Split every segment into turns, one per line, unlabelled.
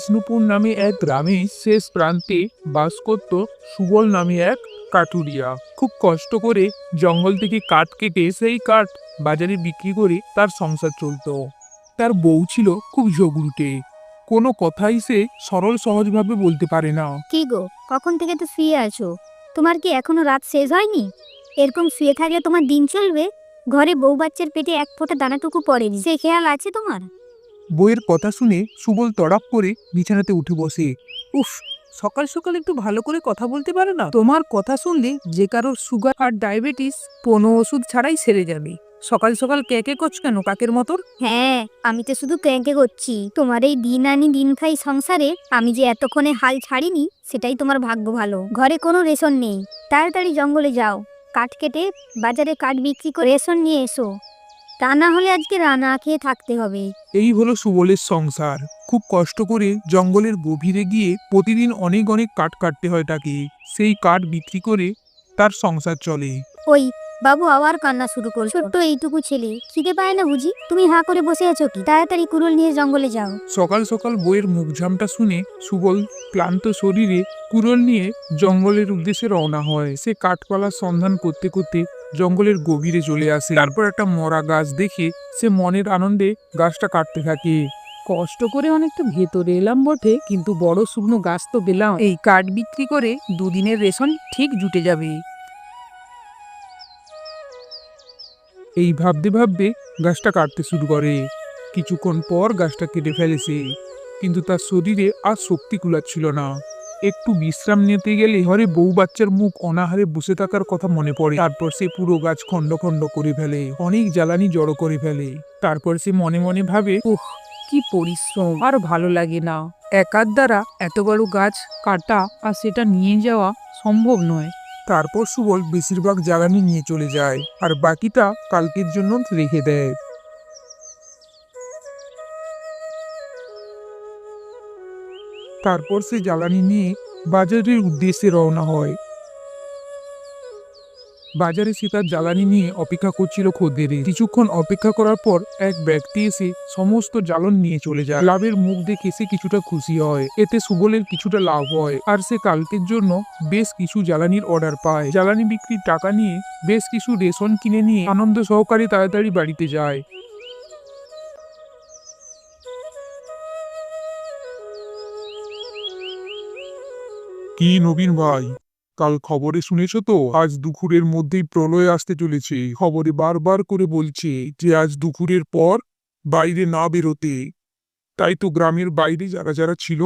বিষ্ণুপুর নামে এক গ্রামে শেষ প্রান্তে বাস করত সুবল নামে এক কাঠুরিয়া। খুব কষ্ট করে জঙ্গল থেকে কাঠ কেটে সেই কাঠ বাজারে বিক্রি করে তার সংসার চলতো। তার বউ ছিল খুব ঝগড়ুটে। কোনো কথাই সে সরল সহজভাবে বলতে পারে না।
কি গো, কখন থেকে তো শুয়ে আছো? তোমার কি এখনও রাত শেষ হয়নি? এরকম শুয়ে থাকলে তোমার দিন চলবে? ঘরে বউ বাচ্চার পেটে এক ফোঁটা দানাটুকু পড়েনি। সে খেয়াল আছে তোমার?
বইয়ের কথা শুনে সুবল তড়াপ করে বিছানাতে উঠে বসে।
উফ সকাল সকাল একটু ভালো করে কথা বলতে পারে না? তোমার কথা শুনলে যে কারোর সুগার আর ডায়াবেটিস কোনো ওষুধ ছাড়াই সেরে যাবে। সকাল সকাল কে কে করছ কেন? কাকের মতন?
হ্যাঁ আমি তো শুধু ক্যাঁকে করছি। তোমার এই দিন আনি দিন খাই সংসারে আমি যে এতক্ষণে হাল ছাড়িনি সেটাই তোমার ভাগ্য ভালো। ঘরে কোনো রেশন নেই। তাড়াতাড়ি জঙ্গলে যাও। কাঠ কেটে বাজারে কাঠ বিক্রি করে রেশন নিয়ে এসো। তা না হলে আজকে রানা খেয়ে থাকতে হবে।
এই হলো সুবলের সংসার। খুব কষ্ট করে জঙ্গলের গভীরে গিয়ে প্রতিদিন অনেক অনেক কাঠ কাটতে হয় তাকে। সেই কাঠ বিক্রি করে তার সংসার চলে।
ওই বাবু আবার কান্না শুরু করল। ছোট্ট এইটুকু ছেলে। খিদে পায় না বুঝি? তুমি হাঁ করে বসে আছো কি? তাড়াতাড়ি কুড়ুল নিয়ে জঙ্গলে যাও।
সকাল সকাল বইয়ের মুখঝামটা শুনে সুবল ক্লান্ত শরীরে কুড়োল নিয়ে জঙ্গলের উদ্দেশ্যে রওনা হয়। সে কাঠপালার সন্ধান করতে করতে জঙ্গলের গভীরে চলে আসে। তারপর একটা মরা গাছ দেখে সে মনের আনন্দে গাছটা কাটতে থাকে।
কষ্ট করে অনেকটা ভেতরে এলাম বটে কিন্তু বড় শুকনো গাছ তো পেলাম। এই কাঠ বিক্রি করে দুদিনের রেশন ঠিক জুটে যাবে।
এই ভাবতে ভাবতে গাছটা কাটতে শুরু করে। কিছুক্ষণ পর গাছটা কেটে ফেলেছে কিন্তু তার শরীরে আর শক্তি কুলাচ্ছিল না। একটু বিশ্রাম নিতে গেলে ঘরে বউ বাচ্চার মুখ অনাহারে বসে থাকার কথা মনে পড়ে। তারপর সে পুরো গাছ খণ্ড খণ্ড করে ফেলে, অনেক জ্বালানি জড়ো করে ফেলে। তারপর সে মনে মনে ভাবে
উহ কি পরিশ্রম, আর ভালো লাগে না। একার দ্বারা এত বড় গাছ কাটা আর সেটা নিয়ে যাওয়া সম্ভব নয়।
তারপর সুবল বেশিরভাগ জ্বালানি নিয়ে চলে যায়, আর বাকিটা কালকের জন্য রেখে দেয়। তারপর সে জ্বালানি নিয়ে বাজারের উদ্দেশ্যে রওনা হয়। বাজারে সে তার জ্বালানি নিয়ে অপেক্ষা করছিল খদ্দেরে। কিছুক্ষণ অপেক্ষা করার পর এক ব্যক্তি এসে সমস্ত জ্বালন নিয়ে চলে যায়। লাভের মুখ দেখে সে কিছুটা খুশি হয়। এতে সুবলের কিছুটা লাভ হয় আর সে কালকের জন্য বেশ কিছু জ্বালানির অর্ডার পায়। জ্বালানি বিক্রির টাকা নিয়ে বেশ কিছু রেশন কিনে নিয়ে আনন্দ সহকারে তাড়াতাড়ি বাড়িতে যায়। কি নবীন ভাই? কাল খবরে শুনেছ তো? আজ দুপুরের মধ্যেই প্রলয় আসতে চলেছে। খবরে বারবার করে বলছে যে আজ দুপুরের পর বাইরে না বেরোতে। তাই তো গ্রামের বাইরে যারা যারা ছিল,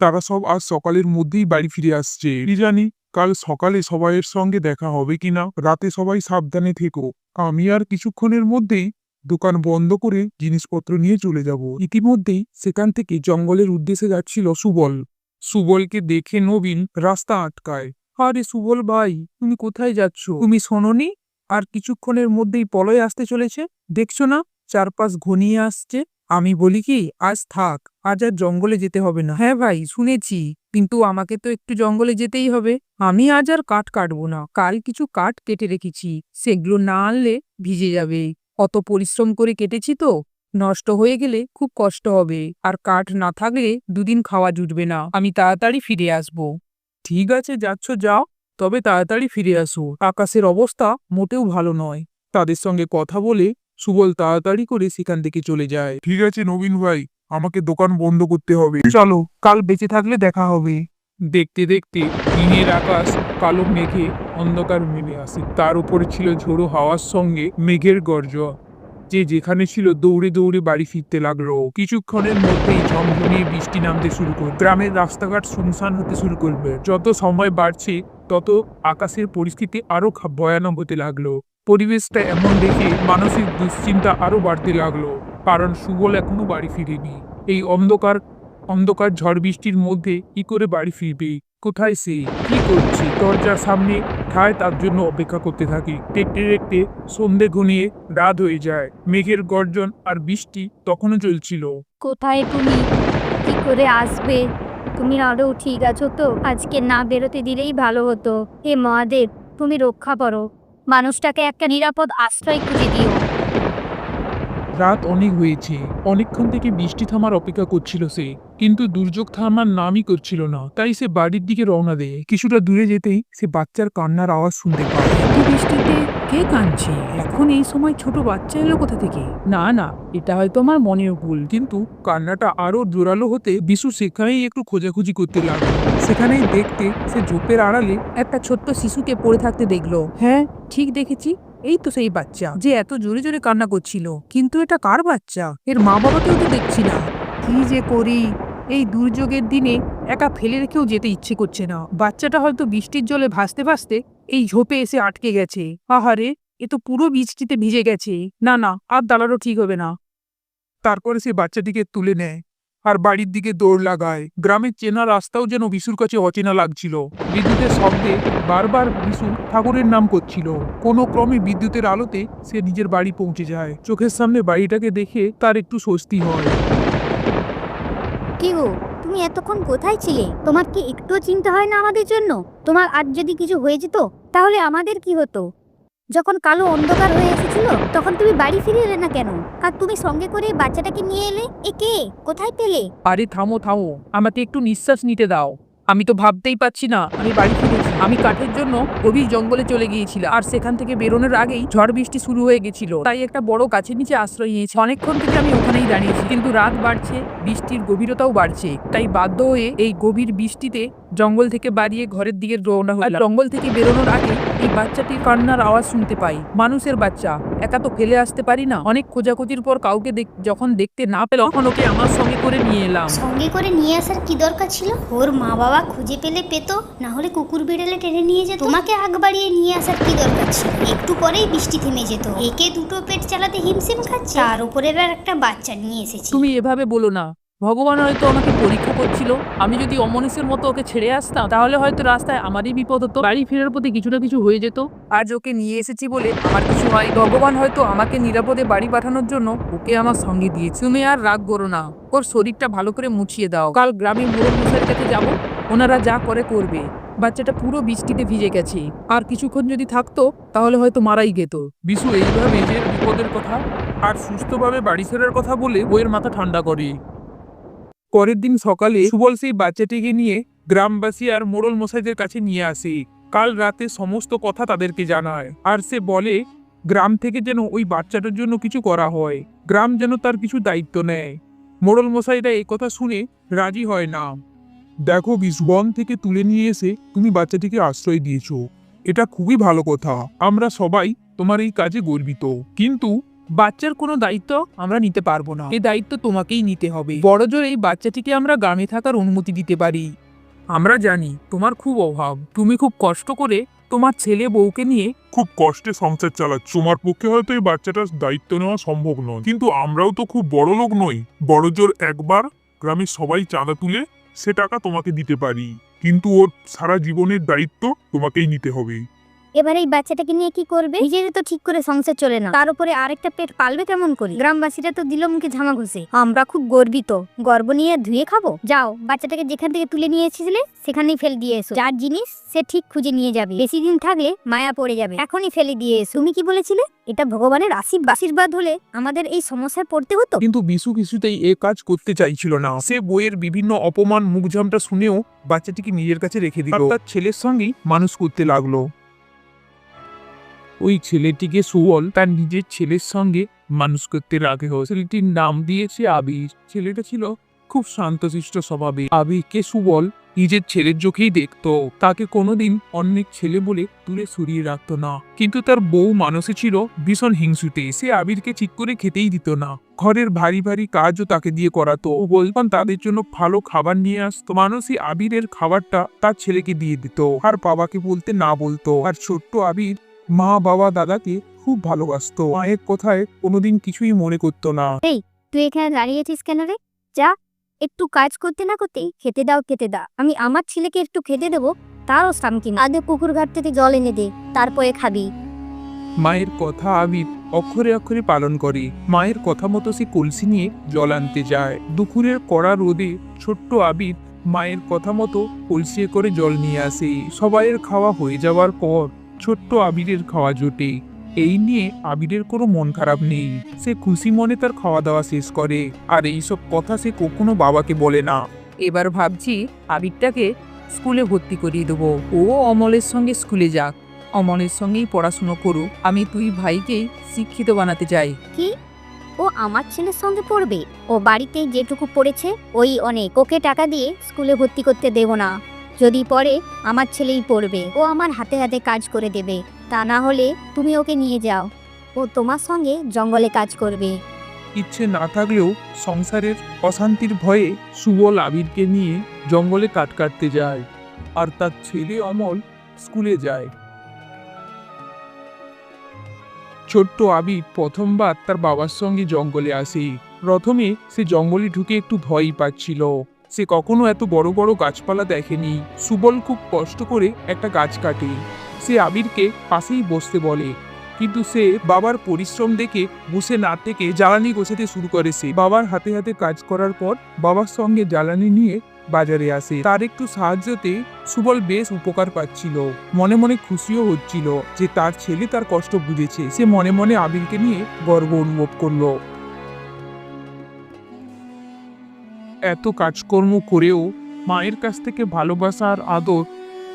তারা সব আজ সকালের মধ্যেই বাড়ি ফিরে আসছে। কি জানি, কাল সকালে সবাইয়ের সঙ্গে দেখা হবে কিনা রাতে সবাই সাবধানে থেকো। আমি আর কিছুক্ষণের মধ্যেই দোকান বন্ধ করে জিনিসপত্র নিয়ে চলে যাব। ইতিমধ্যেই সেখান থেকে জঙ্গলের উদ্দেশ্যে যাচ্ছিল সুবল। সুবলকে দেখে নবীন রাস্তা আটকায়।
আরে সুবল ভাই, তুমি কোথায় যাচ্ছ? তুমি শোনোনি? আর কিছুক্ষণের মধ্যেই পলয় আসতে চলেছে? দেখছ না, চারপাশ ঘনিয়ে আসছে? আমি বলি কি, আজ থাক, আজ আর জঙ্গলে যেতে হবে না। হ্যাঁ ভাই, শুনেছি, কিন্তু আমাকে তো একটু জঙ্গলে যেতেই হবে। আমি আজ আর কাঠ কাটবো না, কাল কিছু কাঠ কেটে রেখেছি। সেগুলো না আনলে ভিজে যাবে। অত পরিশ্রম করে কেটেছি তো। নষ্ট হয়ে গেলে খুব কষ্ট হবে। আর কাঠ না থাকলে দুদিন খাওয়া জুটবে না। আমি তাড়াতাড়ি ফিরে আসব। ঠিক আছে যাচ্ছ যাও। তবে তাড়াতাড়ি ফিরে আসো। আকাশের অবস্থা মোটেও ভালো নয়।
তাদের সঙ্গে কথা বলে সুবল তাড়াতাড়ি করে সেখান থেকে চলে যায়। ঠিক আছে নবীন ভাই আমাকে দোকান বন্ধ করতে হবে।
চলো কাল বেঁচে থাকলে দেখা হবে।
দেখতে দেখতে দিনের আকাশ কালো মেঘে অন্ধকার নেমে আসে। তার উপরে ছিল ঝোড়ো হাওয়ার সঙ্গে মেঘের গর্জ যে যেখানে ছিল দৌড়ে দৌড়ে বাড়ি ফিরতে লাগল। কিছুক্ষণের মধ্যেই ঝমঝমিয়ে বৃষ্টি নামতে শুরু করবে। গ্রামের রাস্তাঘাট শুনশান হতে শুরু করবে। যত সময় বাড়ছে, তত আকাশের পরিস্থিতি আরও ভয়ানক হতে লাগল। পরিবেশটা এমন দেখে মানসিক দুশ্চিন্তা আরও বাড়তে লাগল। কারণ সুবল এখনও বাড়ি ফিরেনি। এই অন্ধকার অন্ধকার ঝড় বৃষ্টির মধ্যে কি করে বাড়ি ফিরবে? কোথায় সে? কি করছে? দরজার সামনে ঠায় তার জন্য অপেক্ষা করতে থাকে। দেখতে দেখতে সন্ধে ঘনিয়ে রাত হয়ে যায়। মেঘের গর্জন আর বৃষ্টি তখনও চলছিল।
কোথায় তুমি? কি করে আসবে? তুমি আরও ঠিক আছো তো? আজকে না বেরোতে দিলেই ভালো হতো। হে মহাদেব, তুমি রক্ষা করো। মানুষটাকে একটা নিরাপদ আশ্রয় খুঁজে দিও।
রাত অনেক হয়েছে। অনেকক্ষণ থেকে বৃষ্টি থামার অপেক্ষা করছিল সে। কিন্তু দুর্যোগ থামার নামই করছিল না। তাই সে বাড়ির দিকে রওনা দেয়। কিছুটা দূরে যেতেই সে বাচ্চার কান্নার আওয়াজ শুনতে পায়।
বৃষ্টিতে কে কাঁদছে? এখন এই সময় ছোট বাচ্চা এলো কোথা থেকে? না না এটা হয়তো আমার মনের ভুল।
কিন্তু কান্নাটা আরও জোরালো হতে বিশু সেখানেই একটু খোঁজাখুঁজি করতে লাগল। সেখানেই দেখতে সে ঝোপের আড়ালে
একটা ছোট্ট শিশুকে পড়ে থাকতে দেখল। হ্যাঁ ঠিক দেখেছি। এই তো সেই বাচ্চা যে এত জোরে জোরে কান্না করছিল। কিন্তু এটা কার বাচ্চা? এর মা বাবাকেও তো দেখছি না। কি যে করি? এই দুর্যোগের দিনে একা ফেলে রেখেও যেতে ইচ্ছে করছে না। বাচ্চাটা হয়তো বৃষ্টির জলে ভাসতে ভাসতে এই ঝোপে এসে আটকে গেছে। আহারে, এ তো পুরো বৃষ্টিতে ভিজে গেছে। না না, আর দাঁড়ানো ঠিক হবে না।
তারপরে সে বাচ্চাটিকে তুলে নেয়। আর বাড়ির দিকে দৌড় লাগায়। গ্রামের চেনা রাস্তাও যেন বিশুর কাছে অচেনা লাগছিল। বিদ্যুতের শব্দে বারবার বিশু ঠাকুরের নাম করছিল। কোনো ক্রমে বিদ্যুতের আলোতে সে নিজের বাড়ি পৌঁছে যায়। চোখের সামনে বাড়িটাকে দেখে তার একটু স্বস্তি হয়।
কি গো, তুমি এতক্ষণ কোথায় ছিলে? তোমার কি একটুও চিন্তা হয় না আমাদের জন্য? তোমার আজ যদি কিছু হয়ে যেত, তাহলে আমাদের কি হতো? যখন কালো অন্ধকার হয়ে এসেছিল, তখন তুমি বাড়ি ফিরে এলে না কেন? আর তুমি সঙ্গে করে বাচ্চাটাকে নিয়ে এলে? এ কে? কোথায় পেলে?
আরে থামো থামো। আমাকে একটু নিঃশ্বাস নিতে দাও। আমি তো ভাবতেই পাচ্ছি না। আমি বাড়ি ফিরেছি। আমি কাঠের জন্য গভীর জঙ্গলে চলে গিয়েছিলাম। আর সেখান থেকে বেরোনোর আগেই ঝড় বৃষ্টি শুরু হয়ে গেছিল। তাই একটা বড় গাছের নিচে আশ্রয় নিয়েছি। অনেকক্ষণ থেকে আমি ওখানেই দাঁড়িয়েছি। কিন্তু রাত বাড়ছে, বৃষ্টির গভীরতাও বাড়ছে। তাই বাধ্য হয়ে এই গভীর বৃষ্টিতে জঙ্গল থেকে বাড়িয়ে ঘরের দিকে রওনা আর জঙ্গল থেকে বেরোনোর আগে এই বাচ্চাটির কান্নার আওয়াজ শুনতে পাই। মানুষের বাচ্চা। একা তো ফেলে আসতে পারি না। অনেক খোঁজাখুঁজির পর কাউকে যখন দেখতে না পেল তখন ওকে আমার সঙ্গে করে নিয়ে এলাম।
সঙ্গে করে নিয়ে আসার কি দরকার ছিল? ওর মা বাবা খুঁজে পেলে পেতো না হলে কুকুর বিড়ালে টেনে নিয়ে যেত। তোমাকে আগ বাড়িয়ে নিয়ে আসার কি দরকার ছিল? একটু পরেই বৃষ্টি থেমে যেত। একে দুটো পেট চালাতে হিমশিম খাচ্ছে। তার উপরে একটা বাচ্চা নিয়ে এসেছি।
তুমি এভাবে বলো না। ভগবান হয়তো আমাকে পরীক্ষা করছিল। আমি যদি অমনুষ্যের মতো ওকে ছেড়ে আসতাম তাহলে হয়তো রাস্তায় আমারই বিপদ হতো। বাড়ি ফেরার পথে কিছু না কিছু হয়ে যেত। আজ ওকে নিয়ে এসেছি বলে আমার কিছু হয় ভগবান হয়তো আমাকে নিরাপদে বাড়ি পাঠানোর জন্য ওকে আমার সঙ্গে দিয়েছে। তুমি আর রাগ করো না। ওর শরীরটা ভালো করে মুছিয়ে দাও। কাল গ্রামে মোড়ল মশাইয়ের কাছে যাব। ওনারা যা করে করবে। বাচ্চাটা পুরো বৃষ্টিতে ভিজে গেছে। আর কিছুক্ষণ যদি থাকতো তাহলে হয়তো মারাই যেত
বিশু এইভাবে নিজের বিপদের কথা আর সুস্থভাবে বাড়ি ফেরার কথা বলে বইয়ের মাথা ঠান্ডা করে। পরের দিন সকালে সুবল সেই বাচ্চাটিকে নিয়ে গ্রামবাসী আর মোড়ল মশাইদের কাছে নিয়ে আসে। কাল রাতে সমস্ত কথা তাদেরকে জানায়। আর সে বলে, গ্রাম থেকে যেন ওই বাচ্চাটার জন্য কিছু করা হয়। গ্রাম যেন তার কিছু দায়িত্ব নেয়। মোড়ল মশাইরা এই কথা শুনে রাজি হয় না। দেখো বিশু বন থেকে তুলে নিয়ে এসে তুমি বাচ্চাটিকে আশ্রয় দিয়েছ। এটা খুবই ভালো কথা। আমরা সবাই তোমার এই কাজে গর্বিত। কিন্তু
বাচ্চার কোনো দায়িত্ব আমরা নিতে পারব না। এই দায়িত্ব তোমাকেই নিতে হবে। বড় জোর এই বাচ্চাটিকে আমরা গ্রামে থাকার অনুমতি দিতে পারি। আমরা জানি তোমার খুব অভাব। তুমি খুব কষ্ট করে তোমার ছেলে বউকে নিয়ে
খুব কষ্টে সংসার চালাচ্ছ। তোমার পক্ষে হয়তো এই বাচ্চাটার দায়িত্ব নেওয়া সম্ভব নয়। কিন্তু আমরাও তো খুব বড় লোক নই। বড় জোর একবার গ্রামের সবাই চাঁদা তুলে সে টাকা তোমাকে দিতে পারি। কিন্তু ওর সারা জীবনের দায়িত্ব তোমাকেই নিতে হবে।
এবার এই বাচ্চাটাকে নিয়ে কি করবে? নিজেরই তো ঠিক করে সংসার চলে না। তার উপরে আরেকটা পেট পালবে কেমন করে? গ্রামবাসীরা তো দিল মুখে ঝামা ঘষে। আমরা খুব গর্বিত। গর্ব নিয়ে ধুয়ে খাব? যাও বাচ্চাটাকে যেখান থেকে তুলে নিয়ে এসেছিলে সেখানেই ফেলে দিয়ে এসো। যার জিনিস সে ঠিক খুঁজে নিয়ে যাবে। বেশি দিন থাকলে মায়া পড়ে যাবে। এখনই ফেলে দিয়ে এসো। তুমি কি বলেছিলে? এটা ভগবানের আশীর্বাদ। আশীর্বাদ হলে আমাদের এই সমস্যায় পড়তে হতো?
কিন্তু বিশু কিছুতেই এ কাজ করতে চাইছিল না। সে বইয়ের বিভিন্ন অপমান মুখঝামটা শুনেও বাচ্চাটিকে নিজের কাছে রেখে দিল। তার ছেলের সঙ্গেই মানুষ করতে লাগল। ওই ছেলেটিকে সুবল তার নিজের ছেলের সঙ্গে মানুষ করতে রাখে। ছেলেটির নাম দিয়েছে আবির। ছেলেটা ছিল খুব শান্তশিষ্ট স্বভাবে। আবিরকে সুবল নিজের ছেলের চোখেই দেখতো। তাকে কোনোদিন অনেক ছেলে বলে দূরে সরিয়ে রাখতো না। কিন্তু তার বউ মানুষে ছিল ভীষণ হিংসুতে সে আবিরকে ঠিক করে খেতেই দিত না। ঘরের ভারী ভারী কাজও তাকে দিয়ে করাতো। বলতাম, তাদের জন্য ভালো খাবার নিয়ে আসতো মানুষই আবিরের খাবারটা তার ছেলেকে দিয়ে দিত। আর বাবাকে বলতে না বলতো। আর ছোট্ট আবির মা বাবা দাদাকে খুব ভালোবাসতো। মায়ের কথায় কোনোদিন কিছুই মনে করতো না।
এই তুই এখানে দাঁড়িয়েছিস কেন রে? যা একটু কাজ করতে না করতেই খেতে দাও খেতে দাও। আমি আমার ছেলেকে একটু খেতে দেবো তারও শান্তি না আগে পুকুর ঘাট থেকে জল এনে দে তারপরে খাবি।
মায়ের কথা আবির অক্ষরে অক্ষরে পালন করে। মায়ের কথা মতো সে কলসি নিয়ে জল আনতে যায়। দুপুরের কড়া রোদে ছোট্ট আবির মায়ের কথা মতো কলসি করে জল নিয়ে আসে। সবাইয়ের খাওয়া হয়ে যাওয়ার পর ছোট্ট আবিরের খাওয়া জোটে। এই নিয়ে আবিরের কোনো মন খারাপ নেই। সে খুশি মনে তার খাওয়া দাওয়া শেষ করে। আর এইসব কথা সে কখনো বাবাকে বলে না।
এবার ভাবছি আবিরটাকে স্কুলে ভর্তি করিয়ে দেবো। ও অমলের সঙ্গে স্কুলে যাক। অমলের সঙ্গেই পড়াশুনো করুক। আমি তুই ভাইকেই শিক্ষিত বানাতে চাই।
কি? ও আমার ছেলের সঙ্গে পড়বে? ও বাড়িতে যেটুকু পড়েছে, ওই অনেক। ওকে টাকা দিয়ে স্কুলে ভর্তি করতে দেব না। যদি পড়ে আমার ছেলেই পড়বে, ও আমার হাতে হাতে কাজ করে দেবে, তা না হলে তুমি ওকে নিয়ে যাও। ও তোমার সঙ্গে জঙ্গলে কাজ করবে।
ইচ্ছে না থাকলেও সংসারের অশান্তির ভয়ে সুবল আবিরকে নিয়ে জঙ্গলে কাট কাটতে যায় আর তার ছেলে অমল স্কুলে যায়। ছোট্ট আবির প্রথমবার তার বাবার সঙ্গে জঙ্গলে আসে। প্রথমে সে জঙ্গলে ঢুকে একটু ভয়ই পাচ্ছিল। সে কখনো এত বড় বড় গাছপালা দেখেনি। সুবল খুব কষ্ট করে একটা গাছ কাটে। সে আবিরকে পাশেই বসতে বলে। কিন্তু সে বাবার পরিশ্রম দেখে বসে না থেকে জ্বালানি গোছাতে শুরু করে সে। বাবার হাতে হাতে কাজ করার পর বাবার সঙ্গে জ্বালানি নিয়ে বাজারে আসে। তার একটু সাহায্যতে সুবল বেশ উপকার পাচ্ছিল। মনে মনে খুশিও হচ্ছিল যে তার ছেলে তার কষ্ট বুঝেছে। সে মনে মনে আবিরকে নিয়ে গর্ব অনুভব করল। এত কাজকর্ম করেও মায়ের কাছ থেকে ভালোবাসা আর আদর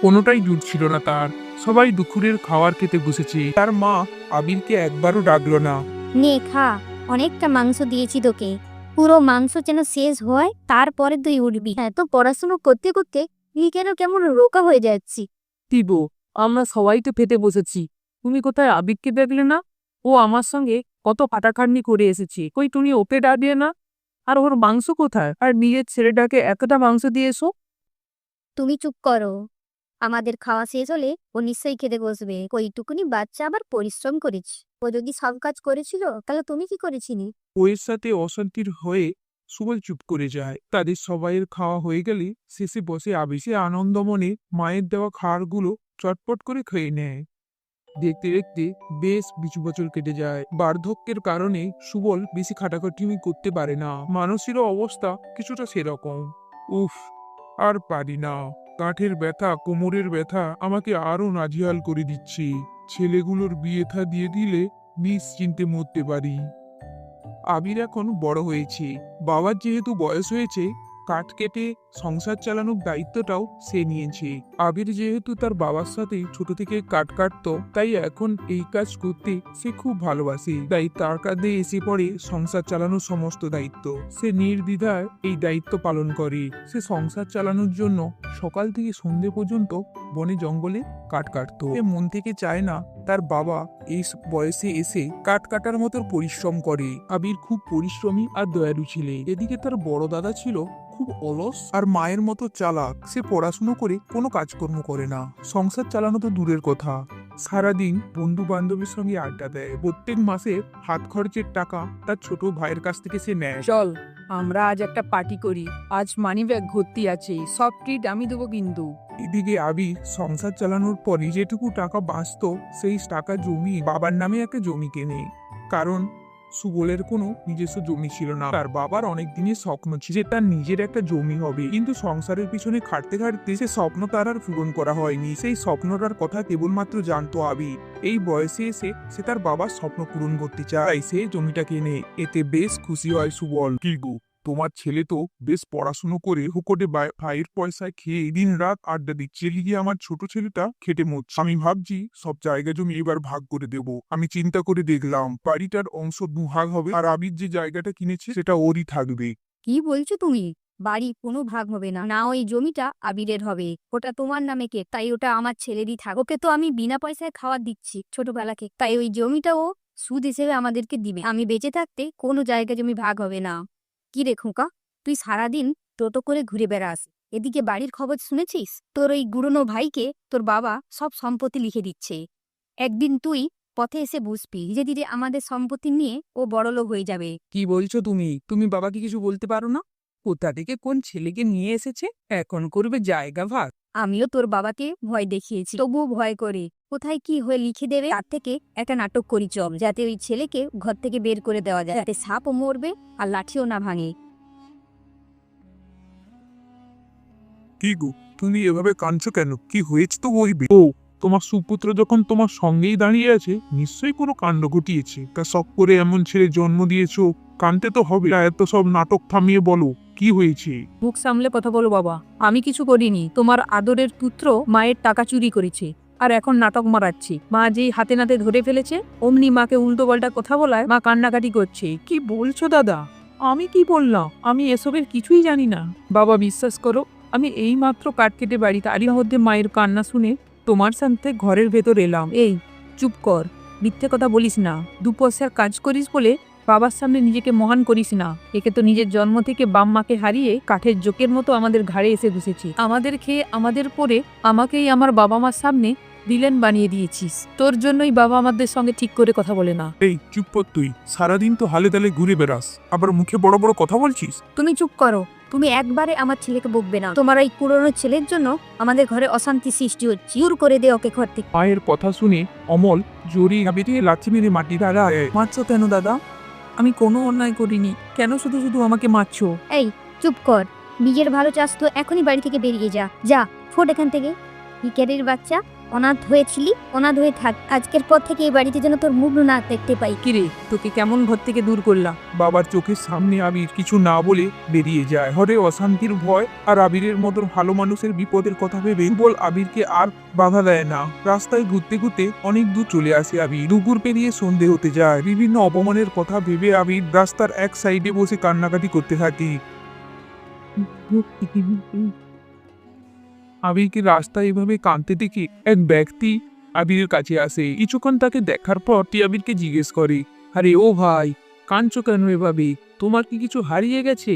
কোনোটাই জুটছিল না তার। সবাই দুপুরের খাওয়ার খেতে বসেছে। তার মা আবিরকে একবারও ডাকলো না।
নে খা অনেকটা মাংস দিয়েছি তোকে। পুরো মাংস যেন শেষ হয় তারপরে তুই উঠবি। হ্যাঁ তো পড়াশুনো করতে করতে তুই কেন কেমন রোকা হয়ে যাচ্ছি?
টিবো আমরা সবাই তো ফেটে বসেছি। তুমি কোথায় আবিরকে দেখলে না? ও আমার সঙ্গে কত পাটাখাটনি করে এসেছে। কই তুমি ওকে ডাকলে না? আর ওর মাংস কোথায়? আর নিজের ছেলেটাকে এতটা মাংস দিয়ে এসো
তুমি চুপ করো। আমাদের খাওয়া শেষ হলে ও নিশ্চয়ই খেতে বসবে। ওইটুকুনি বাচ্চা আবার পরিশ্রম করেছে। ও যদি সব কাজ করেছিল তাহলে তুমি কি করেছিলি?
বইয়ের সাথে অশান্তির হয়ে সুবল চুপ করে যায়। তাদের সবাইয়ের খাওয়া হয়ে গেলে শেষে বসে আবেশে আনন্দমনে মায়ের দেওয়া খাবারগুলো চটপট করে খেয়ে নেয়। দেখতে দেখতে বেশ কিছু বছর কেটে যায়। বার্ধক্যের কারণে সুবল বেশি খাটাখাটুমি করতে পারে না। মানুষেরও অবস্থা কিছুটা সেরকম। উফ, আর পারি না। কাঠের ব্যথা, কোমরের ব্যথা আমাকে আরও নাজিয়াল করে দিচ্ছে। ছেলেগুলোর বিয়েথা দিয়ে দিলে নিশ্চিন্তে মরতে পারি। আবির এখন বড় হয়েছে। বাবার যেহেতু বয়স হয়েছে কাঠ কেটে সংসার চালানোর দায়িত্বটাও সে নিয়েছে। আবির যেহেতু তার বাবার সাথে ছোট থেকে কাঠ কাটত, তাই এখন এই কাজ করতে সে খুব ভালোবাসে। তাই তার কাঁধে এসে পড়ে সংসার চালানোর সমস্ত দায়িত্ব। সে নির্দ্বিধায় এই দায়িত্ব পালন করে। সে সংসার চালানোর জন্য সকাল থেকে সন্ধে পর্যন্ত বনে জঙ্গলে কাঠ কাটতো। মন থেকে চায় না তার বাবা এই বয়সে এসে কাঠ কাটার মতো পরিশ্রম করে। আবির খুব পরিশ্রমী আর দয়ালু ছেলে এদিকে তার বড় দাদা ছিল খুব অলস আর মায়ের মতো চালাক। সে পড়াশুনো করে কোনো কাজকর্ম করে না। সংসার চালানো তো দূরের কথা। সারাদিন বন্ধু বান্ধবের সঙ্গে আড্ডা দেয়। প্রত্যেক মাসে হাত খরচের টাকা তার ছোট ভাইয়ের কাছ থেকে সে নেয়।
চল আমরা আজ একটা পার্টি করি। আজ মানি ব্যাগ ভর্তি আছে। সব ট্রিট আমি দেবো কিন্তু।
এদিকে আবি সংসার চালানোর পরে যেটুকু টাকা বাঁচত, সেই টাকা জমি বাবার নামে একটা জমি কেনে। কারণ সুবলের কোনো নিজস্ব জমি ছিল না। তার বাবার অনেক দিনের স্বপ্ন ছিল যে তার নিজের একটা জমি হবে। কিন্তু সংসারের পিছনে খাটতে খাটতে সে স্বপ্ন তার আর পূরণ করা হয়নি। সেই স্বপ্নটার কথা কেবলমাত্র জানতো আবি। এই বয়সে এসে সে তার বাবার স্বপ্ন পূরণ করতে চায়। সে জমিটা কেনে এতে বেশ খুশি হয় সুবল কি গো? তোমার ছেলে তো বেশ পড়াশুনো করে হুকোটে ভাইয়ের পয়সায় খেয়ে দিন রাত আড্ডা দিচ্ছে। গিয়ে আমার ছোট ছেলেটা খেটে মরছে। আমি ভাবছি সব জায়গা জমি এবার ভাগ করে দেব। আমি চিন্তা করে দেখলাম বাড়িটার অংশ দুভাগ হবে আর আবির যে জায়গাটা কিনেছে সেটা ওরই থাকবে।
কি বলছো তুমি? বাড়ি কোনো ভাগ হবে না। না, ওই জমিটা আবিরের হবে। ওটা তোমার নামে কে? তাই ওটা আমার ছেলেরই থাক। ওকে তো আমি বিনা পয়সায় খাবার দিচ্ছি ছোটবেলাকে। তাই ওই জমিটা ও সুদ হিসেবে আমাদেরকে দিবে। আমি বেঁচে থাকতে কোনো জায়গা জমি ভাগ হবে না। কি রে খোঁকা তুই সারাদিন টোটো করে ঘুরে বেড়াস। এদিকে বাড়ির খবর শুনেছিস? তোর ওই গুড়নো ভাইকে তোর বাবা সব সম্পত্তি লিখে দিচ্ছে। একদিন তুই পথে এসে বুঝবি, ধীরে ধীরে আমাদের সম্পত্তি নিয়ে ও বড়লোক হয়ে যাবে।
কি বলছো তুমি? তুমি বাবাকে কিছু বলতে পারো না? কোথা থেকে কোন ছেলেকে নিয়ে এসেছে? এখন করবে জায়গা ভাগ।
আমিও তোর বাবাকে ভয় দেখিয়েছি। তবুও ভয় করে। কোথায় কি হয়ে লিখে দেবে? তার থেকে একটা নাটক করি চল যাতে ওই ছেলেকে ঘর থেকে বের করে দেওয়া যায়। যাতে সাপও মরবে আর লাঠিও না ভাঙে।
কি গো? তুমি এভাবে কাঁদছো কেন? কি হয়েছে তো বলবি ও
তোমার সুপুত্র যখন তোমার সঙ্গেই দাঁড়িয়ে আছে নিশ্চয়ই কোনো কাণ্ড ঘটিয়েছে। তা সব করে এমন ছেলে জন্ম দিয়েছ কানতে তো হবে। না, এত সব নাটক থামিয়ে বলো কি হয়েছে?
মুখ সামলে কথা বলো বাবা। আমি কিছু করিনি। তোমার আদরের পুত্র মায়ের টাকা চুরি করেছে আর এখন নাটক মারাচ্ছি। মা যেই হাতে নাতে ধরে ফেলেছে অমনি মাকে উল্টো পাল্টা কথা বলায় মা কান্নাকাটি করছে।
কি বলছো দাদা? আমি কি বললাম? আমি এসবের কিছুই জানি না। বাবা বিশ্বাস করো আমি এই মাত্র কাঠ কেটে বাড়ি তারই মধ্যে মায়ের কান্না শুনে তোমার সাথে ঘরের ভেতর এলাম।
এই চুপ কর। মিথ্যে কথা বলিস না। দু পয়সার কাজ করিস বলে বাবার সামনে নিজেকে মহান করিস না। একে তো নিজের জন্ম থেকে বাম মাকে হারিয়ে কাঠের জোকের মতো আমাদের ঘাড়ে এসে ঘুষেছি আমাদের খেয়ে আমাদের পরে আমাকেই আমার বাবা মার সামনে ভিলেন বানিয়ে দিয়েছিস। তোর জন্যই বাবা আমাদের সঙ্গে ঠিক করে কথা বলে না।
এই চুপ কর তুই। সারাদিন তো হালে তালে ঘুরে বেড়াস। আবার মুখে বড় বড় কথা বলছিস?
তুমি চুপ করো। তুমি একবারে আমার ছেলেকে বকবে না। তোমার এই পুরনো ছেলের জন্য আমাদের ঘরে অশান্তি সৃষ্টি হচ্ছে। জোর করে দে ওকে ঘর থেকে।
মায়ের কথা শুনে অমল জোরে বেরিয়ে লাথি মেরে মাটি দাঁড়ায়।
মারছো কেন দাদা? আমি কোনো অন্যায় করিনি। কেন শুধু শুধু আমাকে মারছো?
এই চুপ কর। নিজের ভালো চাস তো এখনই বাড়ি থেকে বেরিয়ে যা। যা ফোট এখান থেকে। কি ভিকারির বাচ্চা। অনাথ হয়েছিলি অনাথ হয়ে থাক। আজকের পর থেকে এই বাড়িতে যেন তোর মুখ না দেখতে পাই।
কিরে তোকে কেমন ঘর থেকে দূর করলাম?
বাবার চোখের সামনে আবির কিছু না বলে বেরিয়ে যায়। হরে অশান্তির ভয় আর আবিরের মতন ভালো মানুষের বিপদের কথা ভেবে বল আবিরকে আর বাধা দেয় না। রাস্তায় ঘুরতে ঘুরতে অনেক দূর চলে আসে আবির। দুপুর পেরিয়ে সন্ধে হতে যায়। বিভিন্ন অপমানের কথা ভেবে আবির রাস্তার এক সাইডে বসে কান্নাকাটি করতে থাকে। আবিরকে রাস্তায় এভাবে কাঁদতে দেখে? এক ব্যক্তি আবিরের কাছে আসে। কিছুক্ষণ তাকে দেখার পর টি আবিরকে জিজ্ঞেস করে, আরে ও ভাই, কাঁদছো কেন এভাবে? তোমার কি কিছু হারিয়ে গেছে?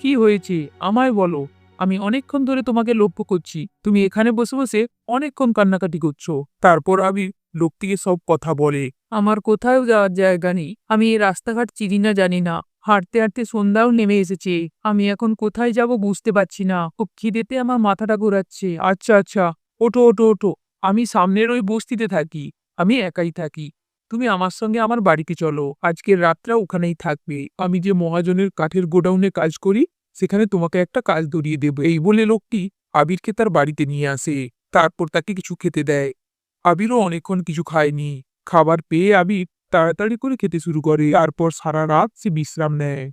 কি হয়েছে? আমায় বলো। আমি অনেকক্ষণ ধরে তোমাকে লক্ষ্য করছি। তুমি এখানে বসে বসে অনেকক্ষণ কান্নাকাটি করছ। তারপর আবির লোকটিকে সব কথা বলে,
আমার কোথাও যাওয়ার জায়গা নেই। আমি এই রাস্তাঘাট চিনি না, জানি না। হাঁটতে হাঁটতে সন্ধ্যাও নেমে এসেছে। আমি এখন কোথায় যাব বুঝতে পারছি না। খুব খিদেতে আমার মাথাটা ঘোরাচ্ছে।
আচ্ছা আচ্ছা ওঠো ওঠো ওঠো। আমি সামনের ওই বস্তিতে থাকি। আমি একাই থাকি। তুমি আমার সঙ্গে আমার বাড়িতে চলো। আজকের রাতটা ওখানেই থাকবে। আমি যে মহাজনের কাঠের গোডাউনে কাজ করি, সেখানে তোমাকে একটা কাজ ধরিয়ে দেব। এই বলে লোকটি আবিরকে তার বাড়িতে নিয়ে আসে। তারপর তাকে কিছু খেতে দেয়। আবিরও অনেকক্ষণ কিছু খায়নি। খাবার পেয়ে আবির তাড়াতাড়ি করে খেতে শুরু করে তারপর সারা রাত সে বিশ্রাম নেয়।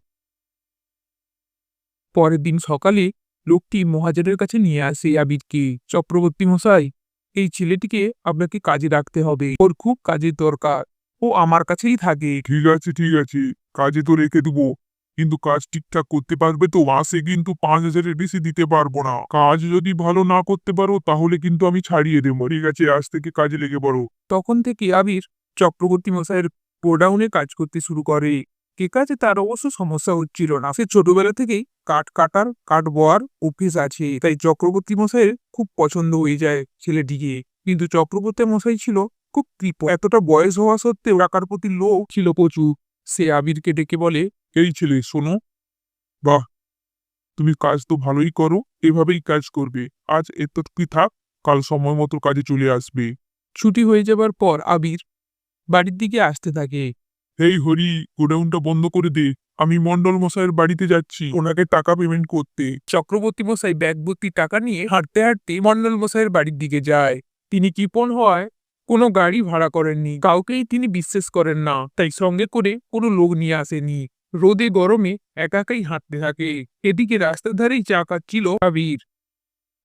পরের দিন সকালে লোকটি মহাজনের কাছে নিয়ে আসে আবিরকে চক্রবর্তী মশাই এই ছেলেটিকে আপনাকে কাজে রাখতে হবে। ওর খুব কাজের দরকার। ও আমার কাছেই থাকে।
ঠিক আছে ঠিক আছে। কাজে তো রেখে দেবো। কিন্তু কাজ ঠিকঠাক করতে পারবে তো? মাসে কিন্তু পাঁচ হাজারের বেশি দিতে পারব না। কাজ যদি ভালো না করতে পারো তাহলে কিন্তু আমি ছাড়িয়ে দেবো। ঠিক আছে আজ থেকে কাজে লেগে পড়ো।
তখন থেকে আবির চক্রবর্তী মশাইয়ের গোডাউনে কাজ করতে শুরু করে। কে কাজে তার অবশ্য সমস্যা হচ্ছিল না। সে ছোটবেলা থেকেই কাঠ কাটার, কাঠ বওয়ার অভ্যেস আছে। তাই চক্রবর্তী মশাইয়ের খুব পছন্দ হয়ে যায় ছেলেটিকে। কিন্তু চক্রবর্তী মশাই ছিল খুব কৃপ। এতটা বয়স হওয়া সত্ত্বেও টাকার প্রতি লোভ ছিল প্রচুর। সে আবিরকে ডেকে বলে,
এই ছেলে, শোনো। বাহ, তুমি কাজ তো ভালোই করো। এভাবেই কাজ করবে। আজ এতটুকুই থাক, কাল সময় মতো কাজে চলে আসবে।
ছুটি হয়ে যাবার পর আবির বাড়ির দিকে আসতে থাকে।
এই হরি গোডাউনটা বন্ধ করে দে। আমি মন্ডল মশাইয়ের বাড়িতে যাচ্ছি। ওনাকে টাকা পেমেন্ট করতে।
চক্রবর্তী মশাই ব্যাগ ভর্তি টাকা নিয়ে হাঁটতে হাঁটতে মন্ডল মশাইয়ের বাড়ির দিকে যায়। তিনি কৃপণ হওয়ায় কোনো গাড়ি ভাড়া করেননি। কাউকেই তিনি বিশ্বাস করেন না। তাই সঙ্গে করে কোনো লোক নিয়ে আসেনি। রোদে গরমে একা একাই হাঁটতে থাকে। এদিকে রাস্তার ধারেই চা খাচ্ছিল আবির।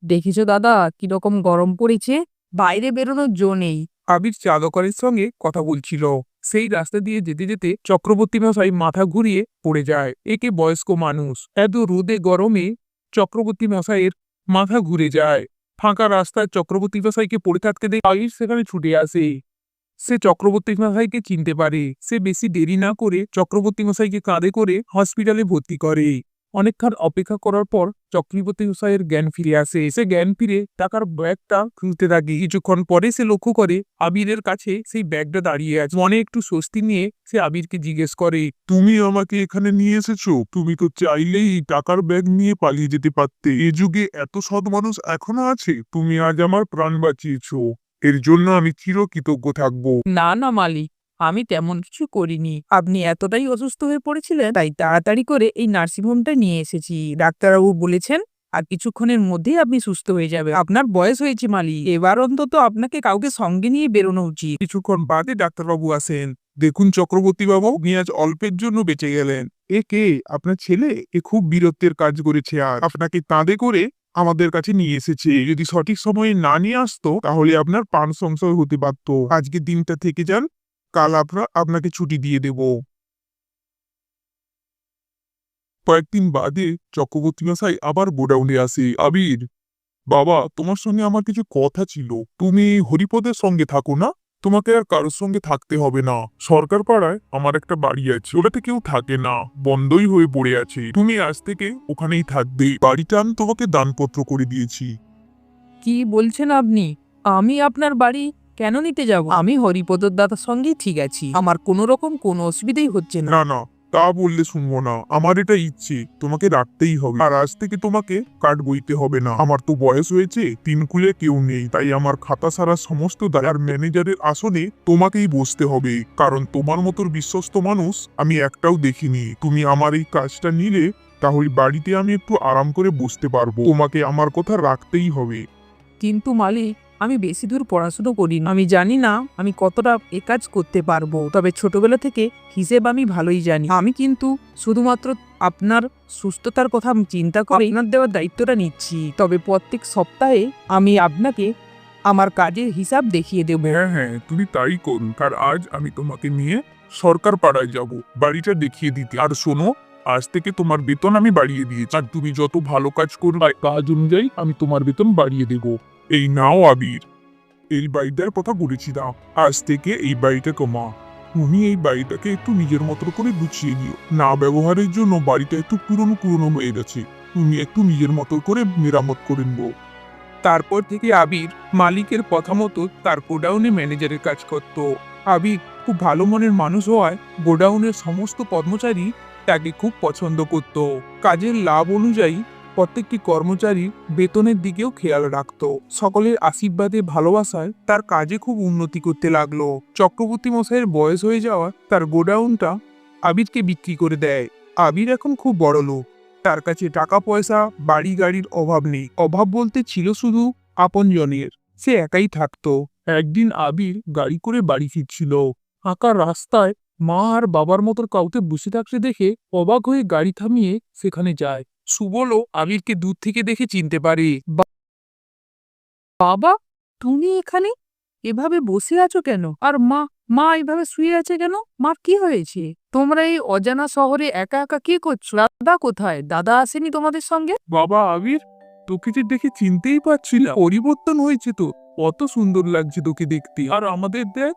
দেখেছ দাদা কীরকম গরম পড়েছে? বাইরে বেরোনোর জো নেই।
আবির চা সঙ্গে কথা বলছিল। সেই রাস্তা দিয়ে যেতে যেতে চক্রবর্তী মশাই মাথা ঘুরিয়ে পড়ে যায়। একে বয়স্ক মানুষ। এত রোদে গরমে চক্রবর্তী মশাইয়ের মাথা ঘুরে যায়। ফাঁকা রাস্তায় চক্রবর্তী মশাইকে পড়ে থাকতে দেখে আবির সেখানে ছুটে আসে। সে চক্রবর্তী মশাইকে চিনতে পারে। সে বেশি দেরি না করে চক্রবর্তী মশাইকে কাঁধে করে হসপিটালে ভর্তি করে। অনেকক্ষণ অপেক্ষা করার পর চক্রবর্তী মশাইয়ের জ্ঞান ফিরে আসে। এসে জ্ঞান ফিরে টাকার ব্যাগটা খুলতে থাকে। কিছুক্ষণ পরে সে লক্ষ্য করে আবিরের কাছে সেই ব্যাগটা দাঁড়িয়ে আছে। মনে একটু স্বস্তি নিয়ে সে আবিরকে জিজ্ঞেস করে,
তুমি আমাকে এখানে নিয়ে এসেছ? তুমি তো চাইলেই টাকার ব্যাগ নিয়ে পালিয়ে যেতে পারতে। এ যুগে এত সৎ মানুষ এখনও আছে। তুমি আজ আমার প্রাণ বাঁচিয়েছো। এর জন্য আমি চিরকৃতজ্ঞ থাকব।
না না মালিক আমি তেমন কিছু করিনি। আপনি এতটাই অসুস্থ হয়ে পড়েছিলেন, তাই তাড়াতাড়ি করে এই নার্সিংহোমটা নিয়ে এসেছি। ডাক্তারবাবু বলেছেন, আর কিছুক্ষণের মধ্যেই আপনি সুস্থ হয়ে যাবে আপনার বয়স হয়েছে মালি। এবার অন্তত আপনাকে কাউকে সঙ্গে নিয়ে বেরোনো উচিত।
কিছুক্ষণ বাদে ডাক্তারবাবু আসেন। দেখুন চক্রবর্তী বাবু, আপনি আজ অল্পের জন্য বেঁচে গেলেন। এ কে? আপনার ছেলে? এ খুব বীরত্বের কাজ করেছে আর আপনাকে তাঁদে করে আমাদের কাছে নিয়ে এসেছে। যদি সঠিক সময়ে না নিয়ে আসতো, তাহলে আপনার প্রাণ সংশয় হতে পারত। আজকে দিনটা থেকে যান কাল আমরা আপনাকে ছুটি দিয়ে দেব। কয়েকদিন বাদে চক্রবর্তী মশাই আবার গোডাউনে আসে। আবির, বাবা, তোমার সঙ্গে আমার কিছু কথা ছিল। তুমি হরিপদের সঙ্গে থাকো না? তোমাকে আর কারোর সঙ্গে থাকতে হবে না। সরকার পাড়ায় আমার একটা বাড়ি আছে। ওটাতে কেউ থাকে না। বন্ধই হয়ে পড়ে আছে। তুমি আজ থেকে ওখানেই থাকবে। বাড়িটা আমি তোমাকে দানপত্র করে দিয়েছি।
কি বলছেন আপনি? আমি আপনার বাড়ি কেন নিতে যাব? আমি হরিপদর দাদার সঙ্গে ঠিক আছি। আমার কোনো রকম কোনো অসুবিধাই হচ্ছে না।
না না তা বললে শুনব না। আমার এটা ইচ্ছে। তোমাকে রাখতেই হবে। আর আজ থেকে তোমাকে কাঠ বইতে হবে না। আমার তো বয়স হয়েছে তিন কুলে কেউ নেই। তাই আমার খাতা সারা সমস্ত দায়ার ম্যানেজারের আসনে তোমাকেই বসতে হবে। কারণ তোমার মতোর বিশ্বস্ত মানুষ আমি একটাও দেখিনি। তুমি আমার এই কাজটা নিলে তাহলে বাড়িতে আমি একটু আরাম করে বসতে পারব। তোমাকে আমার কথা রাখতেই হবে।
কিন্তু মালিক আমি বেশি দূর পড়াশুনো করি না। আমি জানি না আমি কতটা এ কাজ করতে পারব, তবে ছোটবেলা থেকে হিসেব আমি ভালোই জানি। আমি কিন্তু শুধুমাত্র আপনার সুস্থতার কথা চিন্তা করে আপনার দেওয়ার দায়িত্বটা নিচ্ছি, তবে প্রত্যেক সপ্তাহে আমি আপনাকে আমার কাজের হিসাব দেখিয়ে দেবো।
হ্যাঁ হ্যাঁ তুমি তাই করুন আর আজ আমি তোমাকে নিয়ে সরকার পাড়ায় যাব, বাড়িটা দেখিয়ে দিতে। আর শোনো, আজ থেকে তোমার বেতন আমি বাড়িয়ে দিয়েছি। আর তুমি যত ভালো কাজ করবে কাজ অনুযায়ী আমি তোমার বেতন বাড়িয়ে দেব। এই নাও আবির। এই বাড়িটার কথা বলেছি না। আজ থেকে এই বাড়িটা কমা তুমি এই বাড়িটাকে একটু নিজের মতো করে গুছিয়ে নিও। না ব্যবহারের জন্য বাড়িটা একটু পুরনো পুরনো হয়ে গেছে। তুমি একটু নিজের মতো করে মেরামত করে নেব
তারপর থেকে আবির মালিকের কথা মতো তার গোডাউনে ম্যানেজারের কাজ করত। আবির খুব ভালো মনের মানুষ হওয়ায় গোডাউনের সমস্ত কর্মচারী তাকে খুব পছন্দ করত। কাজের লাভ অনুযায়ী প্রত্যেকটি কর্মচারী বেতনের দিকেও খেয়াল রাখত। সকলের আশীর্বাদে ভালোবাসায় তার কাজে খুব উন্নতি করতে লাগল। চক্রবর্তী মশাইয়ের বয়স হয়ে যাওয়া তার গোডাউনটা আবিরকে বিক্রি করে দেয়। আবির এখন খুব বড় লোক। তার কাছে টাকা পয়সা বাড়ি গাড়ির অভাব নেই। অভাব বলতে ছিল শুধু আপনজনের। সে একাই থাকতো। একদিন আবির গাড়ি করে বাড়ি ফিরছিল। ফাঁকা রাস্তায় মা আর বাবার মতো কাউকে বসে থাকতে দেখে অবাক হয়ে গাড়ি থামিয়ে সেখানে যায়। সুবলও আবিরকে দূর থেকে দেখে চিনতে পারে।
বাবা, তুমি এখানে? এভাবে বসে আছো কেন? আর মা মা এভাবে শুয়ে আছে কেন? মা কি হয়েছে? তোমরা এই অজানা শহরে একা একা কি করছ? দাদা কোথায়? দাদা আসেনি তোমাদের সঙ্গে?
বাবা আবির তোকে যে দেখে চিনতেই পারছি না। পরিবর্তন হয়েছে তো। কত সুন্দর লাগছে তোকে দেখতে। আর আমাদের দেখ,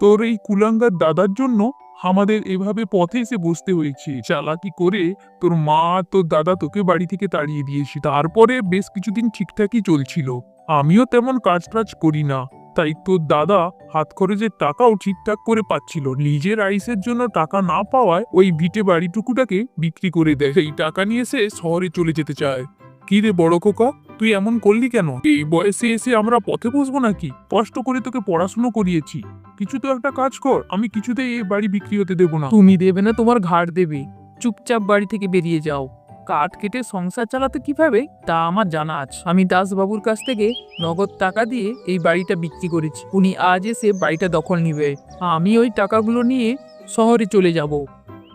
তোর এই কুলাঙ্গার দাদার জন্য আমাদের এভাবে পথে এসে বসতে হয়েছে। চালাকি করে? তোর মা তোর দাদা তোকে বাড়ি থেকে তাড়িয়ে দিয়েছি। তারপরে বেশ কিছুদিন ঠিকঠাকই চলছিল। আমিও তেমন কাজ টাজ করি না। তাই তোর দাদা হাত খরচের টাকাও ঠিকঠাক করে পাচ্ছিল। নিজের আইসের জন্য টাকা না পাওয়ায় ওই ভিটে বাড়িটুকুটাকে বিক্রি করে দেয়। সেই টাকা নিয়ে সে শহরে চলে যেতে চায়। কি রে বড় খোকা? তুই এমন করলি কেন? এই বয়সে এসে আমরা পথে বসবো নাকি? কষ্ট করে তোকে পড়াশুনো করিয়েছি। কিছু তো একটা কাজ কর আমি কিছুতেই এই বাড়ি বিক্রি হতে দেবো না।
তুমি দেবে না তোমার ঘাট দেবে। চুপচাপ বাড়ি থেকে বেরিয়ে যাও। কাঠ কেটে সংসার চালাতে কীভাবে? তা আমার জানা আছে। আমি দাসবাবুর কাছ থেকে নগদ টাকা দিয়ে এই বাড়িটা বিক্রি করেছি। উনি আজ এসে বাড়িটা দখল নিবে। আমি ওই টাকাগুলো নিয়ে শহরে চলে যাব।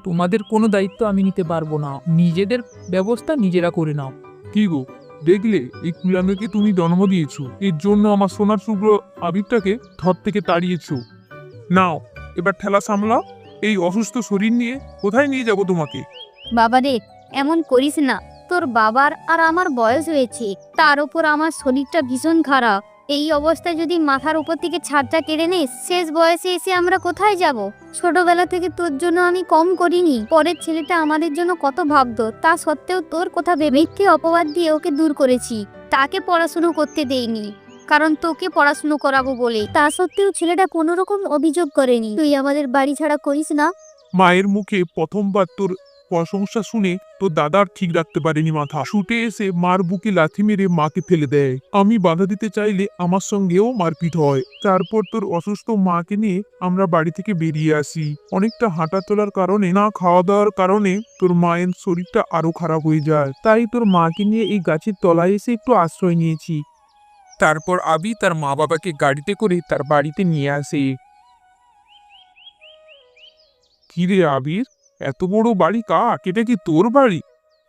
তোমাদের কোনো দায়িত্ব আমি নিতে পারব না। নিজেদের ব্যবস্থা নিজেরা করে নাও।
কি গো? দেখলে এই কুলাঙ্গাকে তুমি জন্ম দিয়েছ। এর জন্য আমার সোনার শুভ্র আবিরটাকে ধর থেকে তাড়িয়েছো। নাও, এবার ঠেলা সামলাও। এই অসুস্থ শরীর নিয়ে কোথায় নিয়ে যাব তোমাকে?
বাবা রে এমন করিস না। তোর বাবার আর আমার বয়স হয়েছে। তার উপর আমার শরীরটা ভীষণ খারাপ। এই অবস্থায় যদি মাথার উপর থেকে ছাদটা কেড়ে নিস শেষ বয়সে এসে আমরা কোথায় যাব? ছোটবেলা থেকে তোর জন্য আমি কম করিনি। পরের ছেলেটা আমাদের জন্য কত ভাবতো, তা সত্ত্বেও তোর কথা মিথ্যে অপবাদ দিয়ে ওকে দূর করেছি। তাকে পড়াশুনো করতে দেইনি, কারণ তোকে পড়াশুনো করাবো বলে। তা সত্ত্বেও ছেলেটা কোনো রকম অভিযোগ করেনি। তুই আমাদের বাড়ি ছাড়া করিস না।
মায়ের মুখে প্রথমবার তোর
প্রশংসা শুনে তোর দাদার ঠিক রাখতে পারেনি মাথা। ছুটে এসে মার বুকে লাথি মেরে মাকে ফেলে দেয়। আমি বাধা দিতে চাইলে আমার সঙ্গেও মারপিট হয়। তারপর তোর অসুস্থ মাকে নিয়ে আমরা বাড়ি থেকে বেরিয়ে আসি। অনেকটা হাঁটা চলার কারণে না খাওয়া দাওয়ার কারণে তোর মায়ের শরীরটা আরও খারাপ হয়ে যায়।
তাই তোর মাকে নিয়ে এই গাছের তলায় এসে একটু আশ্রয় নিয়েছি। তারপর আবি তার মা বাবাকে গাড়িতে করে তার বাড়িতে নিয়ে আসে।
কিরে আবির? এত বড় বাড়ি কাক? এটা কি তোর বাড়ি?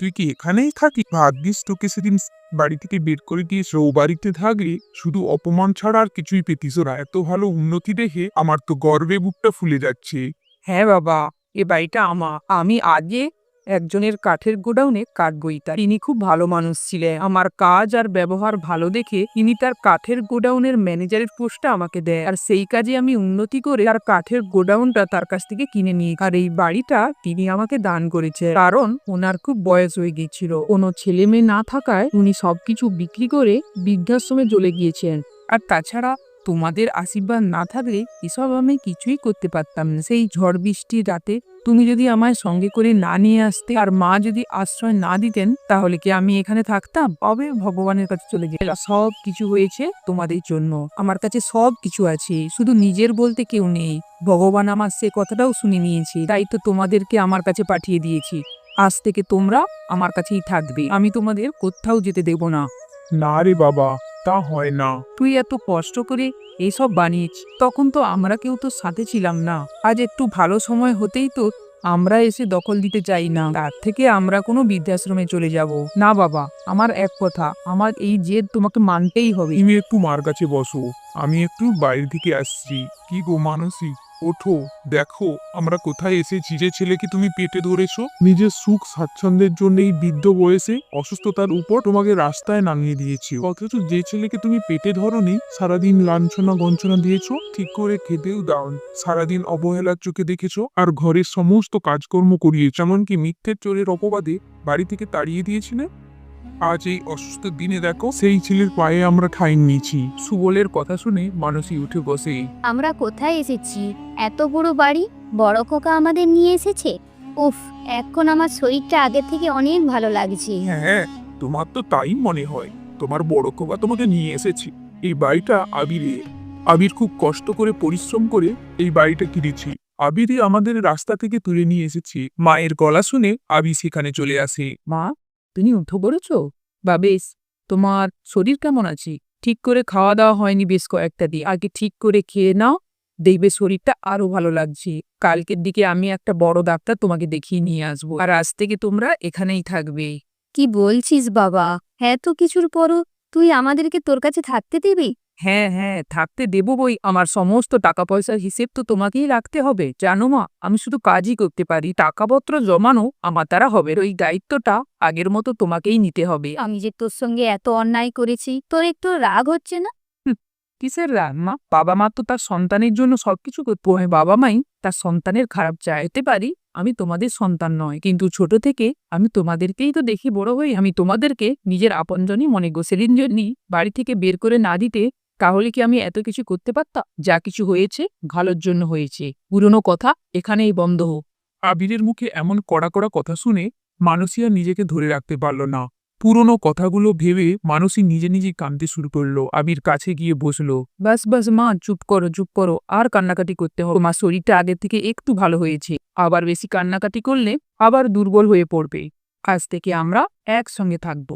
তুই কি এখানেই থাকি ভাগ্যিস তোকে সেদিন বাড়ি থেকে বের করে দিয়ে ও বাড়িতে থাকলে, শুধু অপমান ছাড়া আর কিছুই পেতিস ওরা এত ভালো উন্নতি দেখে আমার তো গর্বে বুকটা ফুলে যাচ্ছে।
হ্যাঁ বাবা, এ বাড়িটা আমার আমি আগে একজনের কাঠের গোডাউনে কাঠ বইতা তিনি খুব ভালো মানুষ ছিলেন। আমার কাজ আর ব্যবহার ভালো দেখে তিনি তার কাঠের গোডাউনের ম্যানেজারের পোস্টটা আমাকে দেয়। আর সেই কাজে আমি উন্নতি করে তার কাঠের গোডাউনটা তার কাছ থেকে কিনে নিই। আর এই বাড়িটা তিনি আমাকে দান করেছে কারণ ওনার খুব বয়স হয়ে গিয়েছিল। কোনো ছেলে মেয়ে না থাকায় উনি সবকিছু বিক্রি করে বৃদ্ধাশ্রমে চলে গিয়েছেন। আর তাছাড়া তোমাদের আশীর্বাদ না থাকলে এসব আমি কিছুই করতে পারতাম না। সেই ঝড় বৃষ্টির রাতে তুমি যদি আমায় সঙ্গে করে না নিয়ে আসতে আর মা যদি আশ্রয় না দিতেন, তাহলে কি আমি এখানে থাকতাম? তবে ভগবানের কাছে চলে গেলাম? সব কিছু হয়েছে তোমাদের জন্য। আমার কাছে সব কিছু আছে। শুধু নিজের বলতে কেউ নেই। ভগবান আমার সে কথাটাও শুনে নিয়েছে। তাই তো তোমাদেরকে আমার কাছে পাঠিয়ে দিয়েছি। আজ থেকে তোমরা আমার কাছেই থাকবে। আমি তোমাদের কোথাও যেতে দেব না।
না রে বাবা। তা হয় না।
তুই এত কষ্ট করে এইসব বানিয়েছ তখন তো আমরা কেউ তো সাথে ছিলাম না। আজ একটু ভালো সময় হতেই তো আমরা এসে দখল দিতে চাই না। তার থেকে আমরা কোনো বৃদ্ধাশ্রমে চলে যাব। না বাবা আমার এক কথা আমার এই জেদ তোমাকে মানতেই হবে।
তুমি একটু মার কাছে বসো আমি একটু বাইরে থেকে আসছি। কি গো মানসী ওঠো, দেখো, আমরা কোথায় এসেছি। যে ছেলেকে তুমি পেটে ধরেছো, নিজের সুখ স্বাচ্ছন্দ্যের জন্য এই বৃদ্ধ বয়সে অসুস্থতার উপর তোমাকে রাস্তায় নামিয়ে দিয়েছি। অথচ যে ছেলেকে তুমি পেটে ধরনি, সারাদিন লাঞ্ছনা গঞ্চনা দিয়েছ, ঠিক করে খেতেও দাও সারাদিন অবহেলার চোখে দেখেছ, আর ঘরের সমস্ত কাজকর্ম করিয়েছ। এমনকি মিথ্যের চোরের অপবাদে বাড়ি থেকে তাড়িয়ে দিয়েছিলে। আজ এই অসুস্থ দিনে দেখো সেই ছেলের পায়ে আমরা ঠাঁই নিয়েছি।
সুবলের কথা শুনে মানসী উঠে বসে।
আমরা কোথায় এসেছি? এত বড় বাড়ি? বড় খোকা আমাদের নিয়ে এসেছে? উফ এখন আমার শরীরটা আগের থেকে অনেক ভালো লাগছে।
হ্যাঁ তোমার তো তাই মনে হয়। তোমার বড় খোকা তোমাকে নিয়ে এসেছি। এই বাড়িটা আবিরে। আবির খুব কষ্ট করে পরিশ্রম করে এই বাড়িটা কিনেছি। আবিরই আমাদের রাস্তা থেকে তুলে নিয়ে এসেছি। মায়ের গলা শুনে আবি সেখানে চলে আসে।
মা তুমি উঠো বলেছ বা বেশ, তোমার শরীর কেমন আছে? ঠিক করে খাওয়া দাওয়া হয়নি বেশ কয়েকটা দিয়ে আগে ঠিক করে খেয়ে নাও, দেখবে শরীরটা আরও ভালো লাগছে। কালকের দিকে আমি একটা বড় ডাক্তার তোমাকে দেখিয়ে নিয়ে আসব। আর আজ থেকে তোমরা এখানেই থাকবে।
কি বলছিস বাবা? হ্যাঁ তো কিছুর পরও তুই আমাদেরকে তোর কাছে থাকতে দিবি?
হ্যাঁ হ্যাঁ থাকতে দেব বই। আমার সমস্ত টাকা পয়সার হিসেব তো তোমাকেই রাখতে হবে। জানো মা আমি শুধু কাজই করতে পারি। টাকাপত্র জমানো আমার দ্বারা হবে। ওই দায়িত্বটা আগের মতো তোমাকেই নিতে হবে।
আমি যে তোর সঙ্গে এত অন্যায় করেছি তোর একটু রাগ হচ্ছে না?
কিসের রাগ মা? বাবা মা তো তার সন্তানের জন্য সবকিছু করতে হয়। বাবা মাই তার সন্তানের খারাপ চাইতে পারি আমি তোমাদের সন্তান নয়। কিন্তু ছোট থেকে আমি তোমাদেরকেই তো দেখি বড় হই আমি তোমাদেরকে নিজের আপনজনই মনে গো সেদিন জন্যই বাড়ি থেকে বের করে না দিতে তাহলে কি আমি এত কিছু করতে পারতাম? যা কিছু হয়েছে ভালোর জন্য হয়েছে। পুরনো কথা এখানেই বন্ধ হোক।
আবিরের মুখে এমন কড়া কড়া কথা শুনে মানসী আর নিজেকে ধরে রাখতে পারল না। পুরনো কথাগুলো ভেবে মানসী নিজে নিজে কাঁদতে শুরু করল। আবির কাছে গিয়ে বসল
বাস বাস মা চুপ করো চুপ করো। আর কান্নাকাটি করতে হবে। মা শরীরটা আগের থেকে একটু ভালো হয়েছে। আবার বেশি কান্নাকাটি করলে আবার দুর্বল হয়ে পড়বে। আজ থেকে আমরা একসঙ্গে থাকব।